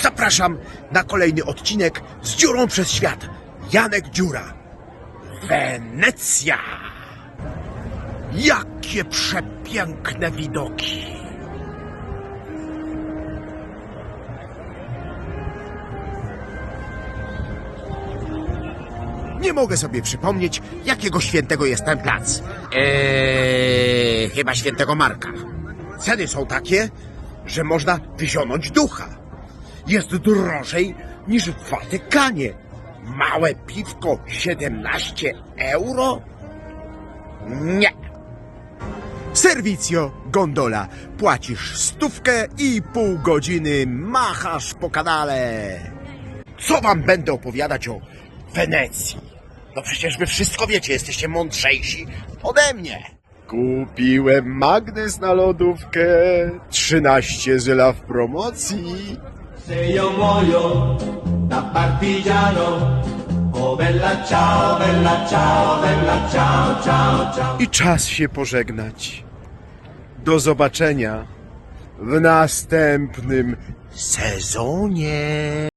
Zapraszam na kolejny odcinek z dziurą przez świat. Janek Dziura. Wenecja. Jakie przepiękne widoki. Nie mogę sobie przypomnieć, jakiego świętego jest ten plac. Eee, chyba świętego Marka. Ceny są takie, że można wyzionąć ducha. Jest drożej niż w Watykanie. Małe piwko 17 euro? Nie. Serwicjo gondola. Płacisz stówkę i pół godziny machasz po kanale. Co wam będę opowiadać o Wenecji? No przecież wy wszystko wiecie, jesteście mądrzejsi ode mnie. Kupiłem magnes na lodówkę, 13 zyla w promocji. Se io muoio da partigiano, oh bella ciao, bella ciao, bella ciao, ciao, ciao. I czas się pożegnać. Do zobaczenia w następnym sezonie.